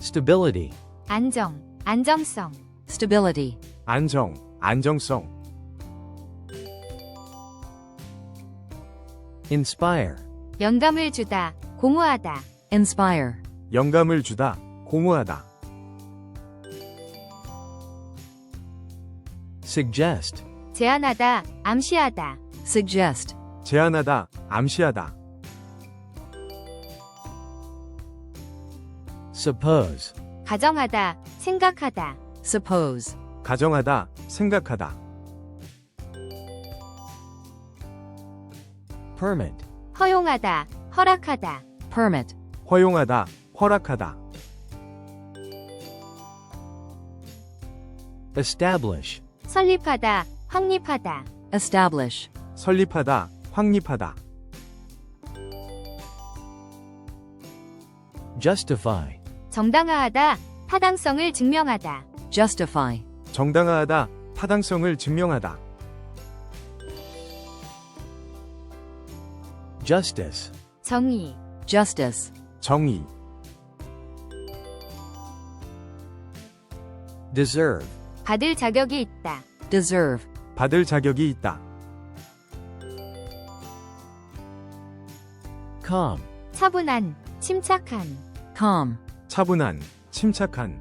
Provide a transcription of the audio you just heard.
stability, 안정, 안정성, stability, 안정, 안정성, inspire, 영감을 주다, 공허하다, inspire, 영감을 주다, 공허하다, suggest, 제안하다, 암시하다, suggest, 제안하다, 암시하다, suppose, 가정하다, 생각하다, suppose, 가정하다, 생각하다, permit, 허용하다, 허락하다, permit, 허용하다, 허락하다, establish, 설립하다, 확립하다, establish, 설립하다, 확립하다, justify, 정당화하다, 타당성을 증명하다, justify, 정당화하다, 타당성을 증명하다, justice, 정의, justice, 정의, deserve, 받을 자격이 있다, deserve, 받을 자격이 있다, calm, 차분한, 침착한, calm, 차분한, 침착한,